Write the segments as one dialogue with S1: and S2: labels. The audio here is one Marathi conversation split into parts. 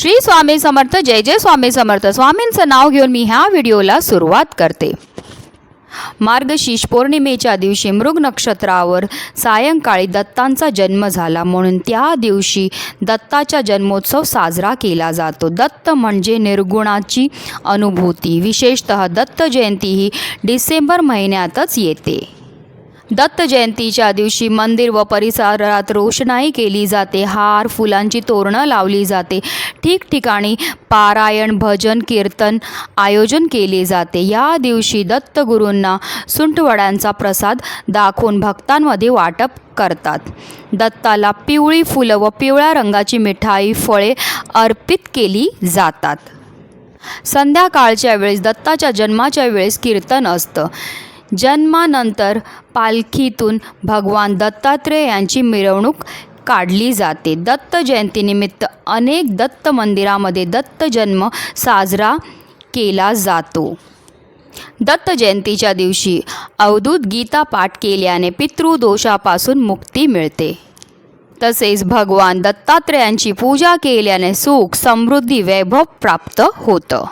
S1: श्री स्वामी समर्थ जय जय स्वामी समर्थ. स्वामींचं नाव घेऊन मी ह्या व्हिडिओला सुरुवात करते. मार्गशीर्ष पौर्णिमेच्या दिवशी मृग नक्षत्रावर सायंकाळी दत्तांचा जन्म झाला. म्हणून त्या दिवशी दत्ताचा जन्मोत्सव साजरा केला जातो. दत्त म्हणजे निर्गुणाची अनुभूती. विशेषत दत्त जयंती ही डिसेंबर महिन्यातच येते. दत्त जयंतीच्या दिवशी मंदिर व परिसरात रोषणाई केली जाते. हार फुलांची तोरणं लावली जाते. ठिकठिकाणी पारायण भजन कीर्तन आयोजन केले जाते. या दिवशी दत्तगुरूंना सुंठवड्यांचा प्रसाद दाखवून भक्तांमध्ये वाटप करतात. दत्ताला पिवळी फुलं व पिवळ्या रंगाची मिठाई फळे अर्पित केली जातात. संध्याकाळच्या वेळेस दत्ताच्या जन्माच्या वेळेस कीर्तन असतं. जन्मानंतर पालखीतून भगवान दत्तात्रेय यांची मिरवणूक काढली जाते. दत्त जयंतीनिमित्त अनेक दत्त मंदिरामध्ये दत्त जन्म साजरा केला जातो. दत्त जयंतीच्या दिवशी अवधूत गीता पाठ केल्याने पितृदोषापासून मुक्ती मिळते. तसेच भगवान दत्तात्रेयांची पूजा केल्याने सुख समृद्धी वैभव प्राप्त होतं.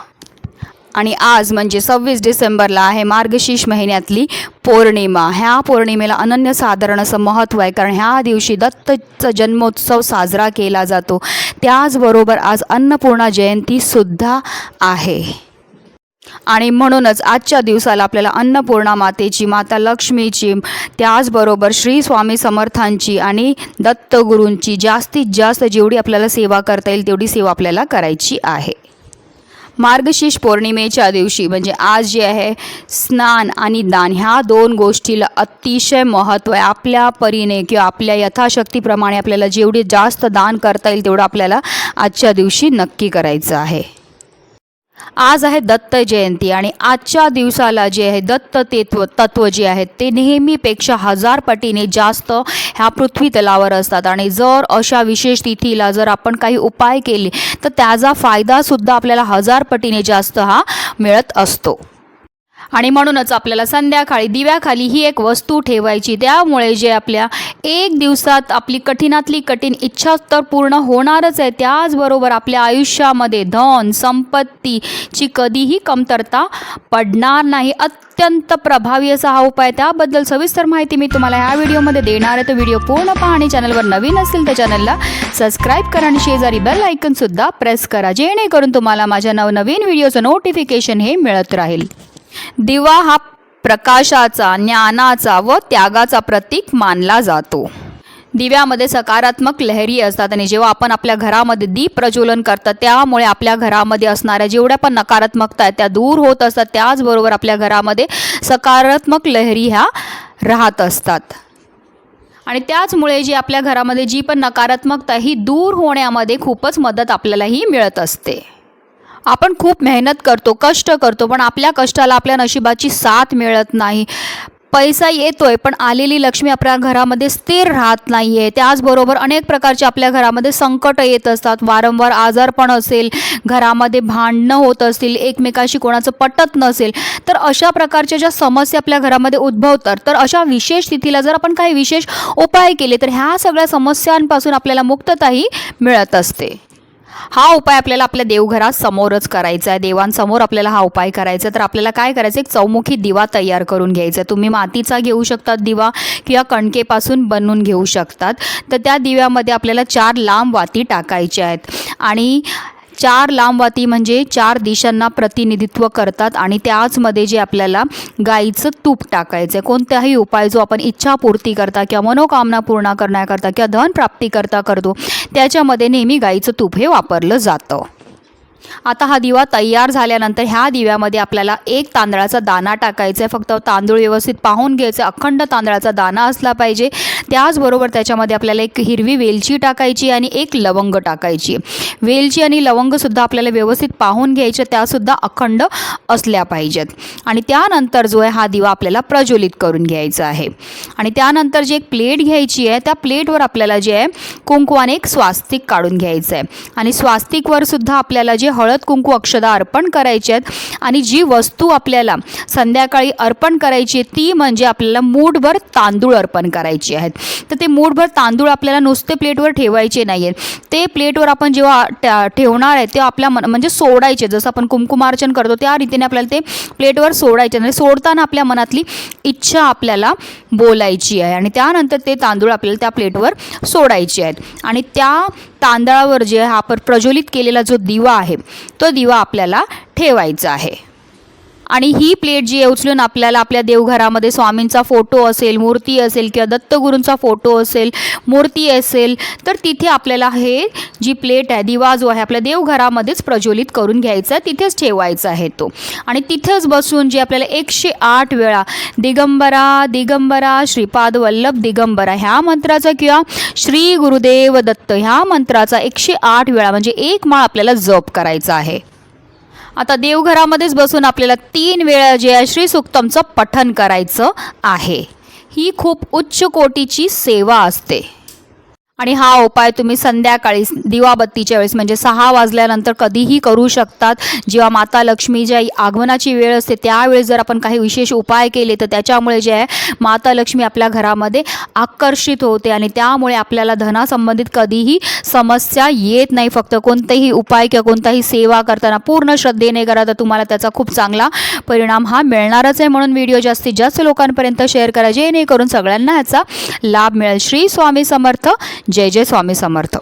S1: आणि आज म्हणजे सव्वीस डिसेंबरला आहे मार्गशीर्ष महिन्यातली पौर्णिमा. ह्या पौर्णिमेला अनन्यसाधारण असं महत्त्व आहे कारण ह्या दिवशी दत्तचा जन्मोत्सव साजरा केला जातो. त्याचबरोबर आज अन्नपूर्णा जयंतीसुद्धा आहे. आणि म्हणूनच आजच्या दिवसाला आपल्याला अन्नपूर्णा मातेची माता लक्ष्मीची त्याचबरोबर श्री स्वामी समर्थांची आणि दत्तगुरूंची जास्तीत जास्त जेवढी आपल्याला सेवा करता येईल तेवढी सेवा आपल्याला करायची आहे. मार्गशीर्ष पौर्णिमेच्या दिवशी म्हणजे आज जे आहे स्नान आणि दान ह्या दोन गोष्टीला अतिशय महत्त्व आहे. आपल्या परीने किंवा आपल्या यथाशक्तीप्रमाणे आपल्याला जेवढे जास्त दान करता येईल तेवढं आपल्याला आजच्या दिवशी नक्की करायचं आहे. आज आहे दत्त जयंती आणि आजच्या दिवसाला जे आहे दत्त तेत्व तत्व जे आहेत ते नेहमीपेक्षा हजार पटीने जास्त ह्या पृथ्वी तलावर असतात. आणि जर अशा विशेष तिथीला जर आपण काही उपाय केले तर त्याचा फायदासुद्धा आपल्याला हजार पटीने जास्त हा मिळत असतो. आणि म्हणूनच आपल्याला संध्याकाळी दिव्याखाली ही एक वस्तू ठेवायची. त्यामुळे जे आपल्या एक दिवसात आपली कठीणातली कठीण इच्छा तर पूर्ण होणारच आहे. त्याचबरोबर आपल्या आयुष्यामध्ये धन संपत्तीची कधीही कमतरता पडणार नाही. अत्यंत प्रभावी असा हा उपाय त्याबद्दल सविस्तर माहिती मी तुम्हाला ह्या व्हिडिओमध्ये देणार आहे. तर व्हिडिओ पूर्ण पहा आणि चॅनलवर नवीन असेल तर चॅनलला सबस्क्राईब करा आणि शेजारी बेल आयकनसुद्धा प्रेस करा. जेणेकरून तुम्हाला माझ्या नवनवीन व्हिडिओचं नोटिफिकेशन हे मिळत राहील. दिवा हा प्रकाशाचा ज्ञानाचा व त्यागाचा प्रतीक मानला जातो. दिव्यामध्ये सकारात्मक लहरी असतात आणि जेव्हा आपण आपल्या घरामध्ये दीप प्रज्वलन करतात त्यामुळे आपल्या घरामध्ये असणाऱ्या जेवढ्या पण नकारात्मकता आहेत त्या दूर होत असतात. त्याचबरोबर आपल्या घरामध्ये सकारात्मक लहरी ह्या राहत असतात. आणि त्याचमुळे जी आपल्या घरामध्ये जी पण नकारात्मकता ही दूर होण्यामध्ये खूपच मदत आपल्यालाही मिळत असते. आपण खूप मेहनत करतो कष्ट करतो पण आपल्या कष्टाला आपल्या नशिबाची साथ मिळत नाही. पैसा येतोय पण आलेली लक्ष्मी आपल्या घरामध्ये स्थिर राहत नाही आहे त्याचबरोबर अनेक प्रकारचे आपल्या घरामध्ये संकट येत असतात. वारंवार आजारपण असेल घरामध्ये भांडणं होत असतील एकमेकाशी कोणाचं पटत नसेल तर अशा प्रकारच्या ज्या समस्या आपल्या घरामध्ये उद्भवतात तर अशा विशेष तिथीला जर आपण काही विशेष उपाय केले तर ह्या सगळ्या समस्यांपासून आपल्याला मुक्तताही मिळत असते. हा उपाय आपल्याला आपल्या देवघरासमोरच करायचा आहे. देवांसमोर आपल्याला हा उपाय करायचा आहे. तर आपल्याला काय करायचं? एक चौमुखी दिवा तयार करून घ्यायचा. आहे तुम्ही मातीचा घेऊ शकतात दिवा किंवा कणकेपासून बनवून घेऊ शकतात. तर त्या दिव्यामध्ये आपल्याला चार लांब वाती टाकायच्या आहेत. आणि चार लांबवाती म्हणजे चार दिशांना प्रतिनिधित्व करतात आणि त्याचमध्ये जे आपल्याला गाईचं तूप टाकायचं आहे कोणताही उपाय जो आपण इच्छापूर्ती करता किंवा मनोकामना पूर्ण करण्याकरता किंवा धन प्राप्तीकरता करतो त्याच्यामध्ये नेहमी गाईचं तूप हे वापरलं जातं. आता हा दिवा तयार झाल्यानंतर ह्या दिव्यामध्ये आपल्याला एक तांदळाचा दाना टाकायचा आहे. फक्त तांदूळ व्यवस्थित पाहून घ्यायचं. अखंड तांदळाचा दाना असला पाहिजे. त्याचबरोबर त्याच्यामध्ये आपल्याला एक हिरवी वेलची टाकायची आणि एक लवंग टाकायची. वेलची आणि लवंगसुद्धा आपल्याला व्यवस्थित पाहून घ्यायच्या त्यासुद्धा अखंड असल्या पाहिजेत. आणि त्यानंतर जो आहे हा दिवा आपल्याला प्रज्वलित करून घ्यायचा आहे. आणि त्यानंतर जी एक प्लेट घ्यायची आहे त्या प्लेटवर आपल्याला जे आहे कुंकवाने एक स्वास्तिक काढून घ्यायचं आहे. आणि स्वास्तिकवर सुद्धा आपल्याला जे हळद कुंकू अक्षदा अर्पण करायचे आहेत. आणि जी वस्तू आपल्याला संध्याकाळी अर्पण करायची आहे ती म्हणजे आपल्याला मूठभर तांदूळ अर्पण करायची आहेत. तर ते मूठभर तांदूळ आपल्याला नुसते प्लेटवर ठेवायचे नाही आहेत ते प्लेटवर आपण जेव्हा ठेवणार आहे ते आपल्या मन म्हणजे सोडायचे. जसं आपण कुंकुमार्चन करतो त्या रीतीने आपल्याला ते प्लेटवर सोडायचे आणि सोडताना आपल्या मनातली इच्छा आपल्याला बोलायची आहे. आणि त्यानंतर ते तांदूळ आपल्याला त्या प्लेटवर सोडायचे आहेत. आणि त्या तांदळावर जे हा आपण प्रज्वलित केलेला जो दिवा आहे तो दिवा आपल्याला ठेवायचा आहे. आणि ही प्लेट जी आहे उचलून आपल्याला आपल्या देवघरामध्ये स्वामींचा फोटो असेल मूर्ती असेल किंवा दत्तगुरूंचा फोटो असेल मूर्ती असेल तर तिथे आपल्याला हे जी प्लेट आहे दिवा जो आहे आपल्या देवघरामध्येच प्रज्वलित करून घ्यायचा आहे तिथेच ठेवायचा आहे तो. आणि तिथेच बसून जे आपल्याला एकशे आठ वेळा दिगंबरा दिगंबरा श्रीपाद वल्लभ दिगंबरा ह्या मंत्राचा किंवा श्री गुरुदेव दत्त ह्या मंत्राचा एकशे आठ वेळा म्हणजे एक माळ आपल्याला जप करायचा आहे. आता देवघरामध्येच बसून आपल्याला तीन वेळा जे आहे श्री सुक्तमचं पठन करायचं आहे. ही खूप उच्च कोटीची सेवा असते. आणि हा उपाय तुम्ही संध्याकाळी दिवाबत्तीच्या वेळेस म्हणजे सहा वाजल्यानंतर कधीही करू शकतात. जेव्हा माता लक्ष्मीच्या आगमनाची वेळ असते त्यावेळेस जर आपण काही विशेष उपाय केले तर त्याच्यामुळे जे आहे माता लक्ष्मी आपल्या घरामध्ये आकर्षित होते आणि त्यामुळे आपल्याला धनासंबंधित कधीही समस्या येत नाही. फक्त कोणतेही उपाय किंवा कोणताही सेवा करताना पूर्ण श्रद्धेने करा तर तुम्हाला त्याचा खूप चांगला परिणाम हा मिळणारच आहे. म्हणून व्हिडिओ जास्तीत जास्त लोकांपर्यंत शेअर करा जेणेकरून सगळ्यांना याचा लाभ मिळेल. श्री स्वामी समर्थ. जय जय स्वामी समर्थ.